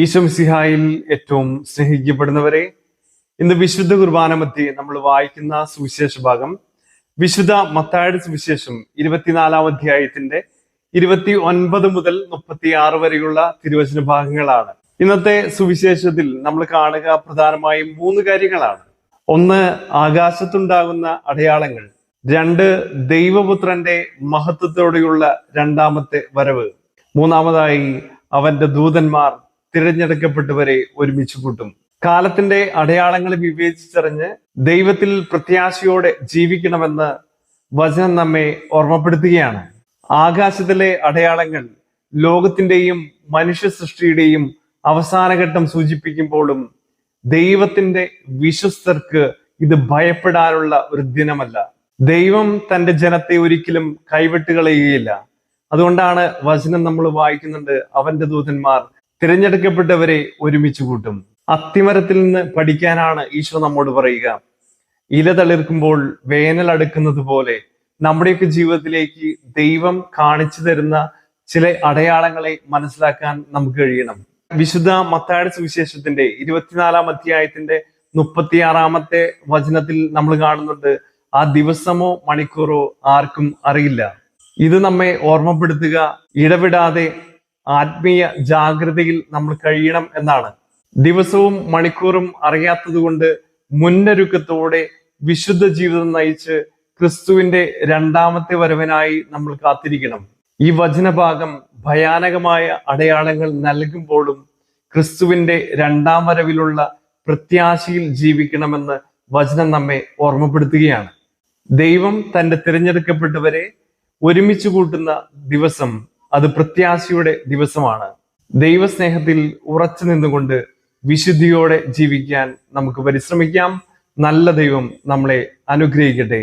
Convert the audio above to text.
ഈശംസിഹായിൽ ഏറ്റവും സ്നേഹിക്കപ്പെടുന്നവരെ ഇന്ന് വിശുദ്ധ കുർബാന മധ്യേ നമ്മൾ വായിക്കുന്ന സുവിശേഷ ഭാഗം വിശുദ്ധ മത്തായുടെ സുവിശേഷം ഇരുപത്തിനാലാം അധ്യായത്തിന്റെ ഇരുപത്തി ഒൻപത് മുതൽ മുപ്പത്തി ആറ് വരെയുള്ള തിരുവചന ഭാഗങ്ങളാണ്. ഇന്നത്തെ സുവിശേഷത്തിൽ നമ്മൾ കാണുക പ്രധാനമായും മൂന്ന് കാര്യങ്ങളാണ്. ഒന്ന് ആകാശത്തുണ്ടാകുന്ന അടയാളങ്ങൾ. രണ്ട് ദൈവപുത്രന്റെ മഹത്വത്തോടെയുള്ള രണ്ടാമത്തെ വരവ്. മൂന്നാമതായി അവന്റെ ദൂതന്മാർ തിരഞ്ഞെടുക്കപ്പെട്ടവരെ ഒരുമിച്ച് കൂട്ടും. കാലത്തിന്റെ അടയാളങ്ങൾ വിവേചിച്ചറിഞ്ഞ് ദൈവത്തിൽ പ്രത്യാശയോടെ ജീവിക്കണമെന്ന് വചനം നമ്മെ ഓർമ്മപ്പെടുത്തുകയാണ്. ആകാശത്തിലെ അടയാളങ്ങൾ ലോകത്തിന്റെയും മനുഷ്യ സൃഷ്ടിയുടെയും അവസാനഘട്ടം സൂചിപ്പിക്കുമ്പോഴും ദൈവത്തിന്റെ വിശ്വസ്തർക്ക് ഇത് ഭയപ്പെടാനുള്ള ഒരു ദിനമല്ല. ദൈവം തന്റെ ജനത്തെ ഒരിക്കലും കൈവിട്ടുകളയുകയില്ല. അതുകൊണ്ടാണ് വചനം നമ്മൾ വായിക്കുന്നുണ്ട്. അവന്റെ ദൂതന്മാർ തിരഞ്ഞെടുക്കപ്പെട്ടവരെ ഒരുമിച്ച് കൂട്ടും. അത്തിമരത്തിൽ നിന്ന് പഠിക്കാനാണ് ഈശോ നമ്മോട് പറയുക. ഇല തളിർക്കുമ്പോൾ വേനൽ അടുക്കുന്നത് പോലെ നമ്മുടെയൊക്കെ ജീവിതത്തിലേക്ക് ദൈവം കാണിച്ചു തരുന്ന ചില അടയാളങ്ങളെ മനസ്സിലാക്കാൻ നമുക്ക് കഴിയണം. വിശുദ്ധ മത്തായുടെ സുവിശേഷത്തിന്റെ ഇരുപത്തിനാലാം അധ്യായത്തിന്റെ മുപ്പത്തിയാറാമത്തെ വചനത്തിൽ നമ്മൾ കാണുന്നുണ്ട് ആ ദിവസമോ മണിക്കൂറോ ആർക്കും അറിയില്ല. ഇത് നമ്മെ ഓർമ്മപ്പെടുത്തുക ഇടവിടാതെ ആത്മീയ ജാഗ്രതയിൽ നമ്മൾ കഴിയണം എന്നാണ്. ദിവസവും മണിക്കൂറും അറിയാത്തതുകൊണ്ട് മുന്നൊരുക്കത്തോടെ വിശുദ്ധ ജീവിതം നയിച്ച് ക്രിസ്തുവിന്റെ രണ്ടാമത്തെ വരവനായി നമ്മൾ കാത്തിരിക്കണം. ഈ വചനഭാഗം ഭയാനകമായ അടയാളങ്ങൾ നൽകുമ്പോഴും ക്രിസ്തുവിന്റെ രണ്ടാം വരവിലുള്ള പ്രത്യാശയിൽ ജീവിക്കണമെന്ന് വചനം നമ്മെ ഓർമ്മപ്പെടുത്തുകയാണ്. ദൈവം തന്റെ തിരഞ്ഞെടുക്കപ്പെട്ടവരെ ഒരുമിച്ച് കൂട്ടുന്ന ദിവസം അത് പ്രത്യാശയുടെ ദിവസമാണ്. ദൈവസ്നേഹത്തിൽ ഉറച്ചു നിന്നുകൊണ്ട് വിശുദ്ധിയോടെ ജീവിക്കാൻ നമുക്ക് പരിശ്രമിക്കാം. നല്ല ദൈവം നമ്മളെ അനുഗ്രഹിക്കട്ടെ.